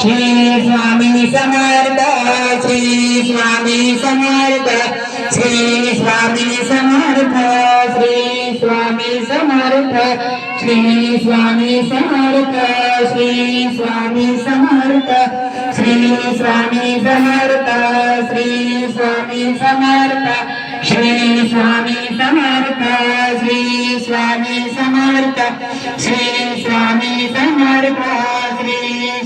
શ્રી સ્વામી સમર્થ શ્રી સ્વામી સમર્થ શ્રી સ્વામી સમર્થ શ્રી સ્વામી સમર્થ શ્રી સ્વામી સમર્થ શ્રી સ્વામી સમર્થ શ્રી સ્વામી સમર્થ શ્રી સ્વામી સમર્થ શ્રી સ્વામી સમર્થ શ્રી સ્વામી સમર્થ શ્રી સ્વામી સમર્થ શ્રી